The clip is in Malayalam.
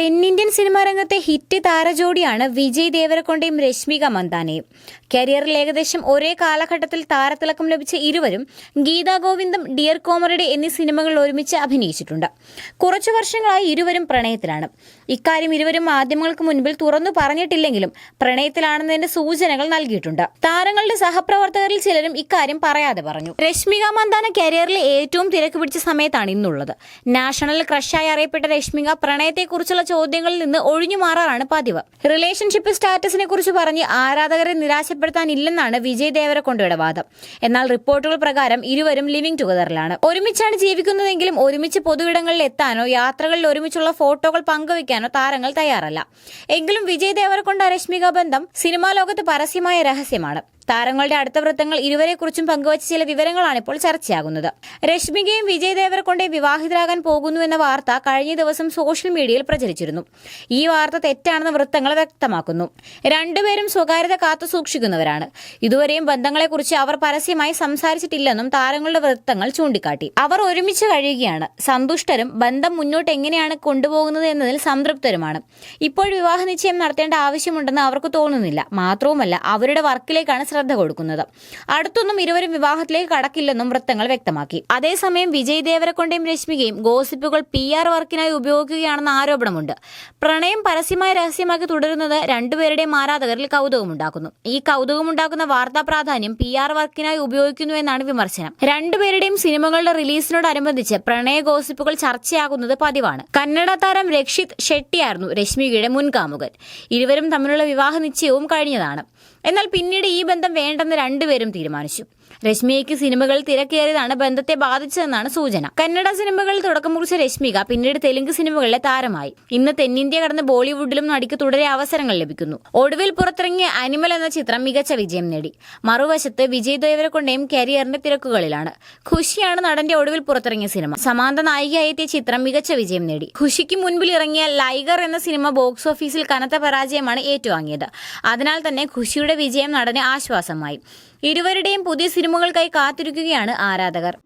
തെന്നിന്ത്യൻ സിനിമാ രംഗത്തെ ഹിറ്റ് താരജോഡിയാണ് വിജയ് ദേവരക്കൊണ്ടയും രശ്മിക മന്ദാനയും. കരിയറിൽ ഏകദേശം ഒരേ കാലഘട്ടത്തിൽ താരത്തിളക്കം ലഭിച്ച ഇരുവരും ഗീതാ ഗോവിന്ദം ഡിയർ കോമറഡി എന്നീ സിനിമകളിൽ ഒരുമിച്ച് അഭിനയിച്ചിട്ടുണ്ട്. കുറച്ചു വർഷങ്ങളായി ഇരുവരും പ്രണയത്തിലാണ്. ഇക്കാര്യം ഇരുവരും മാധ്യമങ്ങൾക്ക് മുൻപിൽ തുറന്നു പറഞ്ഞിട്ടില്ലെങ്കിലും പ്രണയത്തിലാണെന്നതിന്റെ സൂചനകൾ നൽകിയിട്ടുണ്ട്. താരങ്ങളുടെ സഹപ്രവർത്തകരിൽ ചിലരും ഇക്കാര്യം പറയാതെ പറഞ്ഞു. രശ്മിക മന്ദാന കരിയറിലെ ഏറ്റവും തിരക്ക് പിടിച്ച സമയത്താണ് ഇന്നുള്ളത്. നാഷണൽ ക്രഷായി അറിയപ്പെട്ട രശ്മിക പ്രണയത്തെക്കുറിച്ചുള്ള ചോദ്യങ്ങളിൽ നിന്ന് ഒഴിഞ്ഞു മാറാറാണ് പതിവ്. റിലേഷൻഷിപ്പ് സ്റ്റാറ്റസിനെ കുറിച്ച് പറഞ്ഞ് ആരാധകരെ നിരാശപ്പെടുത്താനില്ലെന്നാണ് വിജയ് ദേവരക്കൊണ്ടയുടെ വാദം എന്നാൽ റിപ്പോർട്ടുകൾ പ്രകാരം ഇരുവരും ലിവിംഗ് ടുഗദറിലാണ്. ഒരുമിച്ചാണ് ജീവിക്കുന്നതെങ്കിലും ഒരുമിച്ച് പൊതുവിടങ്ങളിൽ എത്താനോ യാത്രകളിൽ ഒരുമിച്ചുള്ള ഫോട്ടോകൾ പങ്കുവെക്കാനോ താരങ്ങൾ തയ്യാറല്ല. എങ്കിലും വിജയ് ദേവരക്കൊണ്ട രശ്മിക ബന്ധം സിനിമാ ലോകത്ത് പരസ്യമായ രഹസ്യമാണ്. താരങ്ങളുടെ അടുത്ത വൃത്തങ്ങൾ ഇരുവരെക്കുറിച്ചും പങ്കുവച്ച ചില വിവരങ്ങളാണ് ഇപ്പോൾ ചർച്ചയാകുന്നത്. രശ്മികയും വിജയ് ദേവരക്കൊണ്ടയും വിവാഹിതരാകാൻ പോകുന്നു എന്ന വാർത്ത കഴിഞ്ഞ ദിവസം സോഷ്യൽ മീഡിയയിൽ പ്രചരിച്ചിരുന്നു. ഈ വാർത്ത തെറ്റാണെന്ന് വൃത്തങ്ങൾ വ്യക്തമാക്കുന്നു. രണ്ടുപേരും സ്വകാര്യത കാത്തു സൂക്ഷിക്കുന്നവരാണ്. ഇതുവരെയും ബന്ധങ്ങളെക്കുറിച്ച് അവർ പരസ്യമായി സംസാരിച്ചിട്ടില്ലെന്നും താരങ്ങളുടെ വൃത്തങ്ങൾ ചൂണ്ടിക്കാട്ടി. അവർ ഒരുമിച്ച് കഴിയുകയാണ്. സന്തുഷ്ടരും ബന്ധം മുന്നോട്ട് എങ്ങനെയാണ് കൊണ്ടുപോകുന്നത് എന്നതിൽ സംതൃപ്തരുമാണ്. ഇപ്പോൾ വിവാഹ നിശ്ചയം നടത്തേണ്ട ആവശ്യമുണ്ടെന്ന് അവർക്ക് തോന്നുന്നില്ല. മാത്രവുമല്ല അവരുടെ വർക്കിലേക്കാണ് ശ്രദ്ധ കൊടുക്കുന്നത്. അടുത്തൊന്നും ഇരുവരും വിവാഹത്തിലേക്ക് കടക്കില്ലെന്നും വൃത്തങ്ങൾ വ്യക്തമാക്കി. അതേസമയം വിജയ് ദേവരക്കൊണ്ടയും രശ്മികയും ഗോസിപ്പുകൾ പി ആർ വർക്കിനായി ഉപയോഗിക്കുകയാണെന്ന ആരോപണമുണ്ട്. പ്രണയം പരസ്യമായി രഹസ്യമാക്കി തുടരുന്നത് രണ്ടുപേരുടെയും ആരാധകരിൽ കൗതുകമുണ്ടാക്കുന്നു. ഈ കൗതുകമുണ്ടാക്കുന്ന വാർത്താ പ്രാധാന്യം പി ആർ വർക്കിനായി ഉപയോഗിക്കുന്നു എന്നാണ് വിമർശനം. രണ്ടുപേരുടെയും സിനിമകളുടെ റിലീസിനോടനുബന്ധിച്ച് പ്രണയ ഗോസിപ്പുകൾ ചർച്ചയാകുന്നത് പതിവാണ്. കന്നഡ താരം രക്ഷിത് ഷെട്ടിയായിരുന്നു രശ്മികയുടെ മുൻകാമുകൻ. ഇരുവരും തമ്മിലുള്ള വിവാഹ നിശ്ചയവും കഴിഞ്ഞതാണ്. എന്നാൽ പിന്നീട് ഈ ബന്ധം വേണ്ടെന്ന് രണ്ടുപേരും തീരുമാനിച്ചു. രശ്മിയയ്ക്ക് സിനിമകൾ തിരക്കേറിയതാണ് ബന്ധത്തെ ബാധിച്ചതെന്നാണ് സൂചന. കന്നഡ സിനിമകളിൽ തുടക്കം കുറിച്ച രശ്മിക പിന്നീട് തെലുങ്ക് സിനിമകളിലെ താരമായി. ഇന്ന് തെന്നിന്ത്യ കടന്ന് ബോളിവുഡിലും നടിക്ക് തുടരെ അവസരങ്ങൾ ലഭിക്കുന്നു. ഒടുവിൽ പുറത്തിറങ്ങിയ അനിമൽ എന്ന ചിത്രം മികച്ച വിജയം നേടി. മറുവശത്ത് വിജയ് ദേവരെ കൊണ്ടേയും കരിയറിന്റെ തിരക്കുകളിലാണ്. ഖുഷിയാണ് നടന്റെ ഒടുവിൽ പുറത്തിറങ്ങിയ സിനിമ. സമാന്ത നായികയായി എത്തിയ ചിത്രം മികച്ച വിജയം നേടി. ഖുഷിക്ക് മുൻപിൽ ഇറങ്ങിയ ലൈഗർ എന്ന സിനിമ ബോക്സ് ഓഫീസിൽ കനത്ത പരാജയമാണ് ഏറ്റുവാങ്ങിയത്. അതിനാൽ തന്നെ ഖുഷിയുടെ വിജയം നടന് ആശ്വാസമായി. ഇരുവരുടെയും പുതിയ സിനിമകൾക്കായി കാത്തിരിക്കുകയാണ് ആരാധകർ.